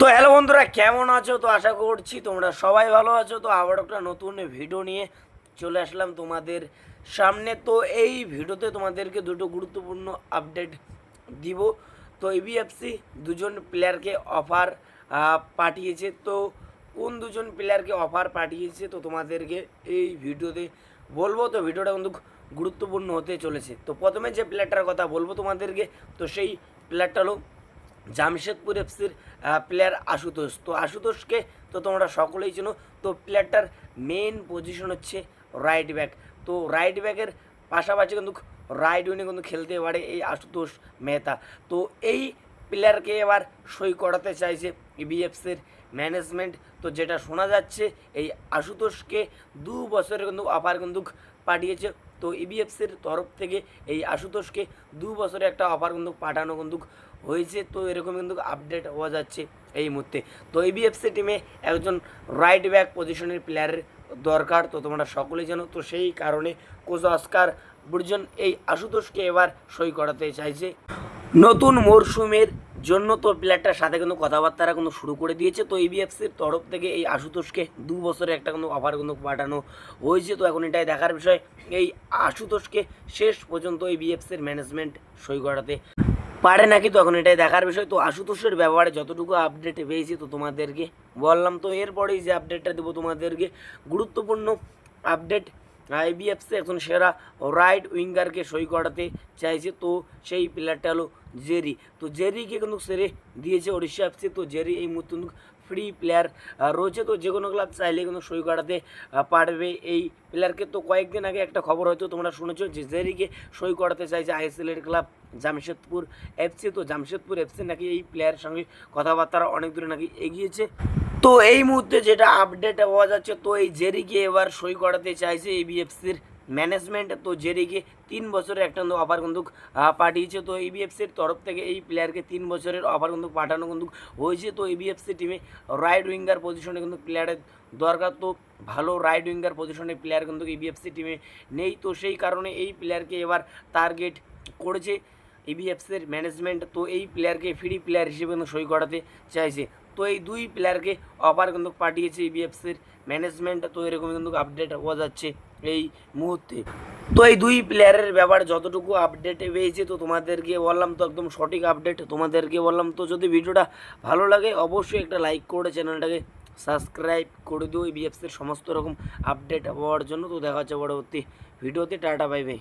তো হ্যালো বন্ধুরা, কেমন আছো? তো আশা করছি তোমরা সবাই ভালো আছো। তো আবার একটা নতুন ভিডিও নিয়ে চলে আসলাম তোমাদের সামনে। তো এই ভিডিওতে তোমাদেরকে দুটো গুরুত্বপূর্ণ আপডেট দিব। তো ইবিএফসি দুজন প্লেয়ারকে অফার পাঠিয়েছে। তো কোন দুজন প্লেয়ারকে অফার পাঠিয়েছে, তো তোমাদেরকে এই ভিডিওতে বলব। তো ভিডিওটা কিন্তু গুরুত্বপূর্ণ হতে চলেছে। তো প্রথমে যে প্লেয়ারটার কথা বলব তোমাদেরকে, তো সেই প্লেয়ারটা হলো জামশেদপুর এফসির প্লেয়ার আশুতোষ। তো আশুতোষকে তো তোমরা সকলেই চেনো। তো প্লেয়ারটার মেন পজিশন হচ্ছে রাইট ব্যাক তো রাইট ব্যাকের পাশাপাশি কিন্তু রাইট উইনে কিন্তু খেলতে পারে এই আশুতোষ মেহতা। তো এই প্লেয়ারকে এবার সই করাতে চাইছে বিএফসির ম্যানেজমেন্ট তো যেটা শোনা যাচ্ছে, এই আশুতোষকে দু বছরের কিন্তু অফার কিন্তু পাঠিয়েছে। তো ইবিএফসির তরফ থেকে এই আশুতোষকে দু বছরে একটা অফার কিন্তু পাঠানো কিন্তু হয়েছে। তো এরকম কিন্তু আপডেট হওয়া যাচ্ছে এই মুহূর্তে। তো ইবিএফসি টিমে একজন রাইট ব্যাক পজিশনের প্লেয়ারের দরকার, তো তোমরা সকলেই জানো। তো সেই কারণে কোচ অস্কার বুর্জন এই আশুতোষকে এবার সই করাতে চাইছে। নতুন মরশুমের জন্য তো প্লেয়ারটার সাথে কিন্তু কথাবার্তারা কিন্তু শুরু করে দিয়েছে। তো ইবিএফসির তরফ থেকে এই আশুতোষকে দু বছরের একটা কিন্তু অফার কিন্তু পাঠানো হয়েছে। তো এখন এটাই দেখার বিষয়, এই আশুতোষকে শেষ পর্যন্ত এই বিএফসির ম্যানেজমেন্ট সই করাতে পারে নাকি? তো এখন এটাই দেখার বিষয়। তো আশুতোষের ব্যাপারে যতটুকু আপডেট পেয়েছি, তো তোমাদেরকে বললাম। তো এরপরেই যে আপডেটটা দেবো তোমাদেরকে, গুরুত্বপূর্ণ আপডেট আইবিএফসি এখন সেরা রাইট উইঙ্গারকে সই করাতে চাইছে। তো সেই প্লেয়ারটা হলো জেরি। তো জেরিকে কিন্তু সেরে দিয়েছে ওড়িশা এফসি। তো জেরি এই মুহূর্তে কিন্তু ফ্রি প্লেয়ার রয়েছে। তো যে কোনো ক্লাব চাইলে কিন্তু সই করাতে পারবে এই প্লেয়ারকে তো কয়েকদিন আগে একটা খবর হয়তো তোমরা শুনেছো যে জেরিকে সই করাতে চাইছে আইএসএলের ক্লাব জামশেদপুর এফসি। তো জামশেদপুর এফসি নাকি এই প্লেয়ারের সঙ্গে কথাবার্তা অনেক দূরে নাকি এগিয়েছে। তো এই মুহূর্তে যেটা আপডেট হওয়া যাচ্ছে, তো এই জেরিকে এবার সই করাতে চাইছে এবিএফসির ম্যানেজমেন্ট তো জেরিকে তিন বছরের একটা কিন্তু অফার কিন্তু পাঠিয়েছে। তো এবিএফসির তরফ থেকে এই প্লেয়ারকে তিন বছরের অফার কিন্তু পাঠানো কিন্তু হয়েছে। তো এবিএফসি টিমে রাইট উইঙ্গার পজিশনে কিন্তু প্লেয়ারের দরকার। তো ভালো রাইট উইঙ্গার পজিশনের প্লেয়ার কিন্তু এবিএফসি টিমে নেই। তো সেই কারণে এই প্লেয়ারকে এবার টার্গেট করেছে ইবিএফসির ম্যানেজমেন্ট তো এই প্লেয়ারকে ফ্রি প্লেয়ার হিসেবে কিন্তু সই করাতে চাইছে। তো এই দুই প্লেয়ারকে অফার কিন্তু পাঠিয়েছে ইবিএফসির ম্যানেজমেন্ট তো এরকম কিন্তু আপডেট হওয়া যাচ্ছে এই মুহূর্তে। তো এই দুই প্লেয়ারের ব্যাপার যতটুকু আপডেট পেয়েছে, তো তোমাদেরকে বললাম তো একদম সঠিক আপডেট তোমাদেরকে বললাম তো যদি ভিডিওটা ভালো লাগে, অবশ্যই একটা লাইক করে চ্যানেলটাকে সাবস্ক্রাইব করে দিও। এই বিএফসির সমস্ত রকম আপডেট হওয়ার জন্য। তো দেখা হচ্ছে পরবর্তী ভিডিওতে। Tata bye bye